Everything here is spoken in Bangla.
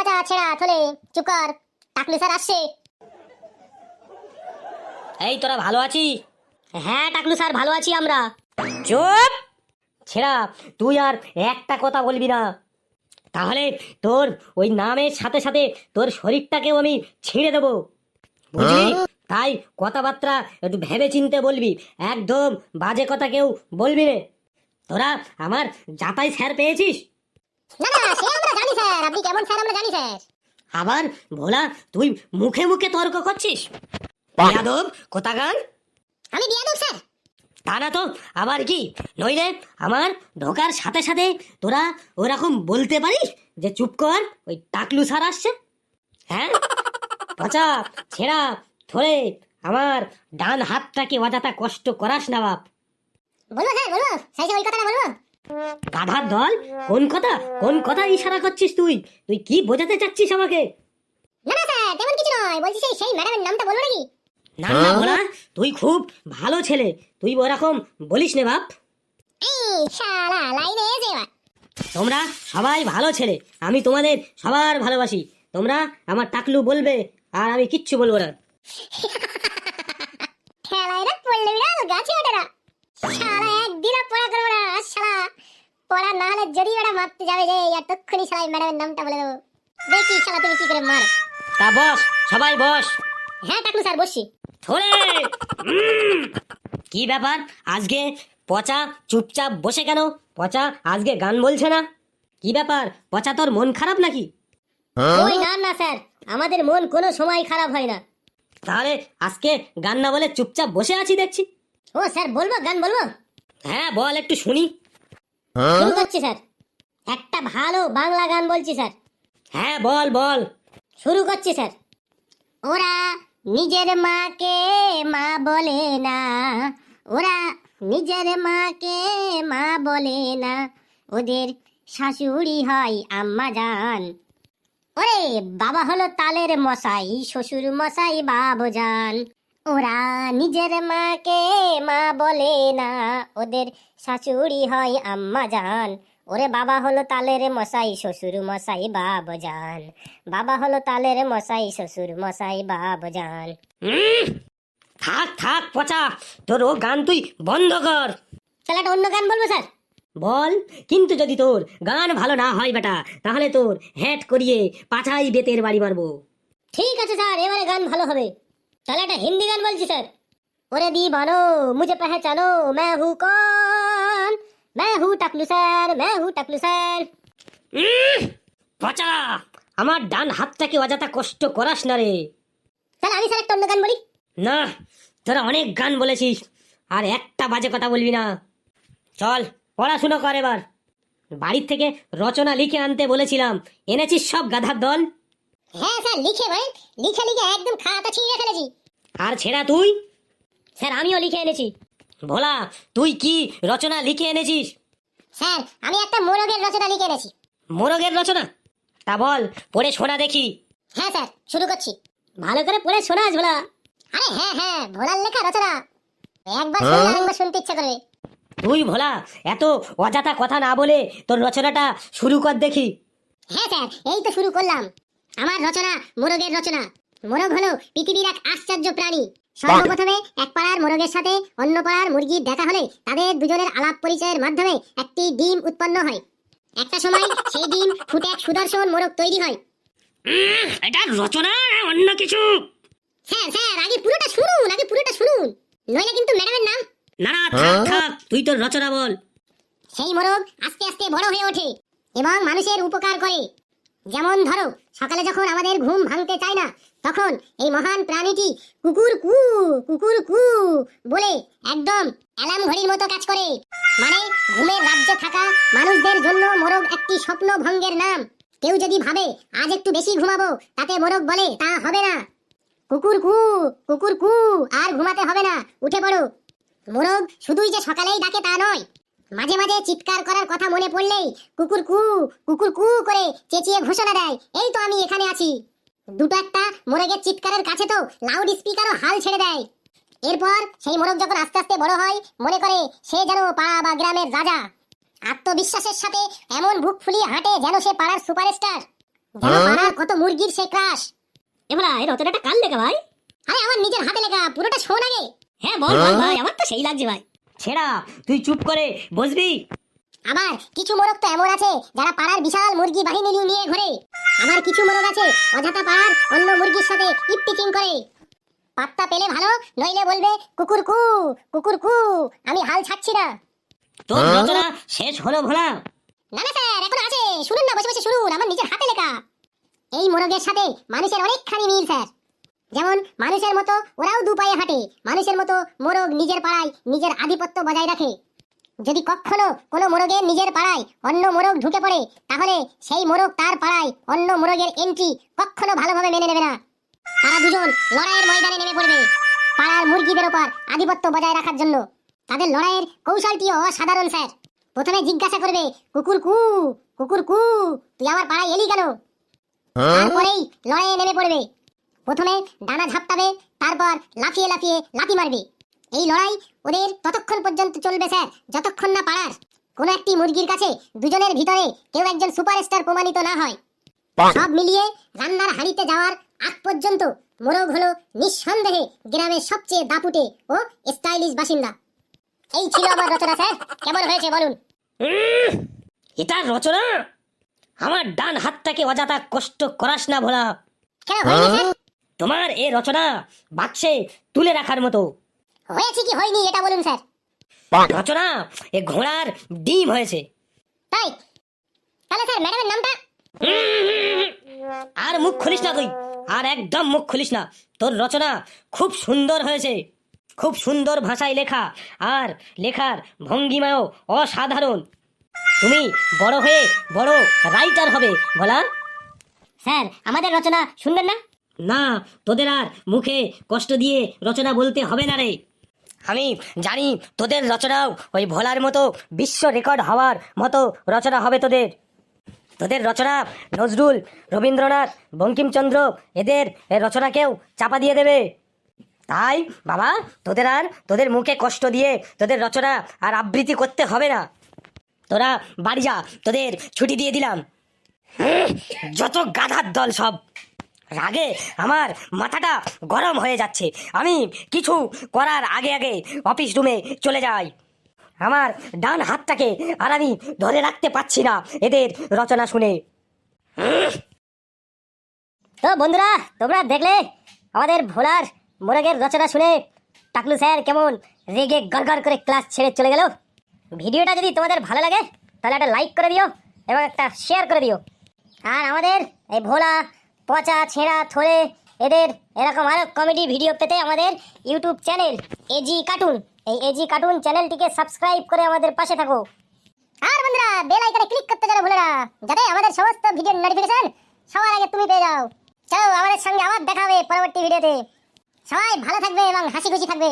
পচা ছেঁড়া থলে চুপ কর। টাকলু স্যার আসছে। এই তোরা ভালো আছিস হ্যাঁ টাকলু স্যার ভালো আছি আমরা। চুপ! ছেড়া তুই আর একটা কথা বলবি না। তাহলে তোর ওই নামের সাথে সাথে তোর শরীরটাকেও আমি ছিঁড়ে দেবো। বুঝলি? তাই কথাবার্তা একটু ভেবে চিনতে বলবি। একদম বাজে কথা কেউ বলবি রে তোরা আমার যাতাই স্যার পেয়েছিস? না না সে স্যার আপনি কেমন স্যার আমরা জানি স্যার? আবার ভোলা তুই মুখে মুখে তর্ক করছিস? যাদব কোথাকার? আমি বিয়াদব স্যার। তা না তো আবার কি? নইলে আমার ঢোকার সাথে সাথে তোরা ওরকম বলতে পারিস যে চুপ কর ওই টাকলু সার আসছে? হ্যাঁ? পচা ছেঁড়া থরে আমার ডান হাতটাকে অযথা কষ্ট করাস না বাপ। বলব স্যার বলব। সাইজে ওই কথাটা বলব। গাধার দল? কোন কথা? কোন কথা ইশারা করছিস তুই? তুই কি বোঝাতে চাচ্ছিস আমাকে? না না স্যার তেমন কিছু নয়। বলছি সেই সেই ম্যাডামের নামটা বলব নাকি? না না ভোলা তুই খুব ভালো ছেলে। তুই ওরকম বলিস নে বাপ। এই শালা লাইনে এসে এবার। তোমরা সবাই ভালো ছেলে। আমি তোমাদের সবার ভালোবাসি। তোমরা আমার টাকলু বলবে আর আমি কিচ্ছু বলব না। খেলায় না পড়লে বিড়াল গাছে ওঠে না। শালা একদিনও পড়া করব না শালা। পড়া না হলে যদি ওটা মারতে যাবে যে আর তক্ষুনি শালা ম্যাডামের নামটা বলে দেবো দেখি শালা তুমি কি করে মার তা বস সবাই বস হ্যাঁ টাকলু স্যার বসছি থরে কি ব্যাপার আজকে পচা চুপচাপ বসে কেন? পচা আজকে গান বলছে না? কি ব্যাপার? পচা তোর মন খারাপ নাকি? ওই না না স্যার আমাদের মন কোনো সময় খারাপ হয় না। তাহলে আজকে গান না বলে চুপচাপ বসে আছি দেখছি। ও স্যার বলব গান বলব? হ্যাঁ বল একটু শুনি। শুরু করছি স্যার। একটা ভালো বাংলা গান বলছি স্যার। হ্যাঁ বল বল। শুরু করছি স্যার। ওরা নিজের মাকে মা বলে না। ওরা নিজের মাকে মা বলে না। ওদের শাশুড়ি হয় আম্মা জান। ওরে বাবা হলো তালের মশাই শ্বশুর মশাই বাবু জান। ওরা নিজের মাকে মা বলে না। ওদের শাশুড়ি হয় আম্মা জান। ওরে বাবা হলো তালের মশাই শ্বশুর মশাই বাবু জান। বাবা হলো তালের মশাই শ্বশুর মশাই বাবু জান! থাক থাক পচা। তোর ও গান তুই বন্ধ কর। তাহলে একটা অন্য গান বলব স্যার? বল কিন্তু যদি তোর গান ভালো না হয় বেটা তাহলে তোর হ্যাট করিয়ে পাছাই বেতের বাড়ি মারবো ঠিক আছে স্যার এবারে গান ভালো হবে। তাহলে একটা হিন্দি গান বলছি স্যার ওরে দি বানো মুঝে পেহচানো मैं हूँ कौन मैं हूँ टकलू सर मैं हूँ टकलू सर উম! পচা আমার ডান হাতটাকে অযথা কষ্ট করাস না রে তাহলে আমি স্যার একটা অন্য গান বলি না তোরা অনেক গান বলেছিস আর একটা বাজে কথা বলবি না চল পড়াশুনো কর এবার বাড়ির থেকে রচনা লিখে আনতে বলেছিলাম এনেছিস সব গাধার দল হ্যাঁ স্যার লিখে ভাই লিখে লিখে একদম খাতা ছিঁড়ে ফেলেছি। আর ছেড়া তুই? স্যার আমিও লিখে এনেছি। ভোলা তুই কি রচনা লিখে এনেছিস? স্যার আমি একটা মোরগের রচনা লিখে এনেছি। মোরগের রচনা? তা বল পড়ে শোনা দেখি। হ্যাঁ স্যার শুরু করছি। ভালো করে পড়ে শোনা ঝোলা আরে হ্যাঁ হ্যাঁ ভোলার লেখা রচনা। একবার শুনলে আরেকবার শুনতে ইচ্ছা করবে। তুই ভোলা এত অযথা কথা না বলে তোর রচনাটা শুরু কর দেখি। হ্যাঁ স্যার এই তো শুরু করলাম। আমার রচনা মোরগের রচনা। মোরগ হলো পৃথিবীর এক আশ্চর্য প্রাণী। সর্বপ্রথমে এক পাড়ার মোরগের সাথে অন্য পাড়ার মুরগির দেখা হলে তাদের দুজনের আলাপ পরিচয়ের মাধ্যমে একটি ডিম উৎপন্ন হয়। একটা সময় সেই ডিম ফুটে এক সুদর্শন মোরগ তৈরি হয়। এটা রচনা অন্য কিছু? স্যার স্যার আগে পুরোটা শুনুন আগে পুরোটা শুনুন। নইলে কিন্তু ম্যাডামের নাম? না না থাক থাক তুই তোর রচনা বল। সেই মোরগ আস্তে আস্তে বড় হয়ে ওঠে এবং মানুষের উপকার করে। যেমন ধরো, সকালে যখন আমাদের ঘুম ভাঙতে চায় না, তখন এই মহান প্রাণীটি কুকুর কু কুকুর কু বলে একদম অ্যালার্ম ঘড়ির মতো কাজ করে। মানে ঘুমের রাজ্যে থাকা মানুষদের জন্য মোরগ একটি স্বপ্ন ভঙ্গের নাম। কেউ যদি ভাবে, আজ একটু বেশি ঘুমাবো তাতে মোরগ বলে, তা হবে না। কুকুর কু কুকুর কু, আর ঘুমাতে হবে না, উঠে পড়ো। মোরগ শুধুই যে সকালেই ডাকে তা নয় মাঝে মাঝে চিৎকার করার কথা মনে পড়লেই কুকুর কু কুকুর কু করে চেঁচিয়ে ঘোষণা দেয় এই তো আমি এখানে আছি। দুটো একটা মোরগের চিৎকারের কাছে তো লাউড স্পিকারও হাল ছেড়ে দেয়। এরপর সেই মোরগ যখন আস্তে আস্তে বড় হয় মনে করে সে যেন পাড়া বা গ্রামের রাজা। আত্মবিশ্বাসের সাথে এমন বুক ফুলিয়ে হাঁটে যেন সে পাড়ার সুপারস্টার। যেন পাড়ার কত মুরগির সে ক্রাশ। এবার এই রচনাটা কার লেখা ভাই। আরে আমার নিজের হাতে লেখা পুরোটা শোন আগে। হ্যাঁ বল বল ভাই আমার তো সেই লাগছে ভাই। ছেড়া তুই চুপ করে বসবি। আবার কিছু মোরগ তো এমন আছে যারা পাড়ার বিশাল মুরগি বাহিনী নিয়ে নিয়ে ঘোরে। আবার কিছু মোরগ আছে অযথা পাড়ার অন্য মুরগির সাথে ইপটিচিং করে। পাত্তা পেলে ভালো নইলে বলবে কুকুর কু কুকুর কু আমি হাল ছাড়ছি না। তোর রচনা শেষ হলো ভোলা। না না স্যার এখন আছে। শুনুন না বসে বসে শুনুন আমার নিজের হাতে লেখা। এই মোরগের সাথে মানুষের অনেকখানি মিল স্যার। যেমন মানুষের মতো ওরাও দু পায়ে হাঁটে মানুষের মতো মোরগ নিজের পাড়ায় নিজের আধিপত্য বজায় রাখে। যদি কখনো কোনো মোরগের নিজের পাড়ায় অন্য মোরগ ঢুকে পড়ে তাহলে সেই মোরগ তার পাড়ায় অন্য মোরগের এন্ট্রি কখনো ভালোভাবে মেনে নেবে না। তারা দুজন লড়াইয়ের ময়দানে নেমে পড়বে পাড়ার মুরগিদের ওপর আধিপত্য বজায় রাখার জন্য। তাদের লড়াইয়ের কৌশলটিও অসাধারণ স্যার। প্রথমে জিজ্ঞাসা করবে কুকুর কু কুকুর কু তুই আমার পাড়ায় এলি কেন? তারপরেই লড়াইয়ে নেমে পড়বে। প্রথমে ডানা ঝাপটাবে তারপর লাফিয়ে লাফিয়ে লাথি মারবে। এই লড়াই ওদের ততক্ষণ পর্যন্ত চলবে স্যার যতক্ষণ না পাড়ার। কোনো একটি মুরগির কাছে দুজনের ভিতরে কেউ একজন সুপারস্টার প্রমাণিত না হয়। সব মিলিয়ে রান্নার হাঁড়িতে যাওয়ার আগ পর্যন্ত মোরগ হলো নিঃসন্দেহে গ্রামের সবচেয়ে দাপুটে ও স্টাইলিশ বাসিন্দা। এই ছিল আমার রচনা স্যার। কেমন হয়েছে বলুন? উম, এটা রচনা? আমার ডান হাতটাকে অযথা কষ্ট করাস না ভোলা। কেন হয়নি স্যার? তোমার এ রচনা বাক্সে তুলে রাখার মতো। হয়েছে কি? হয়নি এটা বলুন স্যার। রচনা এ ঘোড়ার ডিম হয়েছে। তাই? তাহলে স্যার ম্যাডামের নামটা? আর মুখ খুলিস না তুই। আর একদম মুখ খুলিস না। তোর রচনা খুব সুন্দর হয়েছে। খুব সুন্দর ভাষায় লেখা। আর লেখার ভঙ্গিমাও অসাধারণ। তুমি বড় হয়ে বড় রাইটার হবে বলা স্যার আমাদের রচনা শুনবেন না? না, তোদের আর মুখে কষ্ট দিয়ে রচনা বলতে হবে না রে। আমি জানি তোদের রচনাও ওই ভোলার মতো বিশ্ব রেকর্ড হওয়ার মতো রচনা হবে তোদের। তোদের রচনা নজরুল, রবীন্দ্রনাথ, বঙ্কিমচন্দ্র, এদের রচনাকেও চাপা দিয়ে দেবে। তাই, বাবা, তোদের আর তোদের মুখে কষ্ট দিয়ে তোদের রচনা আর আবৃত্তি করতে হবে না। তোরা বাড়ি যা, তোদের ছুটি দিয়ে দিলাম। যত গাধার দল সব। রাগে আমার মাথাটা গরম হয়ে যাচ্ছে। আমি কিছু করার আগে আগে অফিস রুমে চলে যাই। আমার ডান হাতটাকে আর আমি ধরে রাখতে পারছি না এদের রচনা শুনে। তো বন্ধুরা, তোমরা দেখলে? আমাদের ভোলার মোরগের রচনা শুনে টাকলু স্যার কেমন রেগে গড়গড় করে ক্লাস ছেড়ে চলে গেল? ভিডিওটা যদি তোমাদের ভালো লাগে, তাহলে একটা লাইক করে দিও এবং একটা শেয়ার করে দিও। আর আমাদের এই ভোলা পচা ছেঁড়া থলে এদের এরকম আরও কমেডি ভিডিও পেতে আমাদের ইউটিউব চ্যানেল এজি কার্টুন এই এজি কার্টুন চ্যানেলটিকে সাবস্ক্রাইব করে আমাদের পাশে থাকো। আর বন্ধুরা বেল আইকনে ক্লিক করতে যেন ভুলে না যাতে আমাদের সমস্ত ভিডিওর নোটিফিকেশন সবার আগে তুমি পেয়ে যাও। চলো, আমাদের সঙ্গে আবার দেখা হবে পরবর্তী ভিডিওতে সবাই ভালো থাকবে এবং হাসি খুশি থাকবে।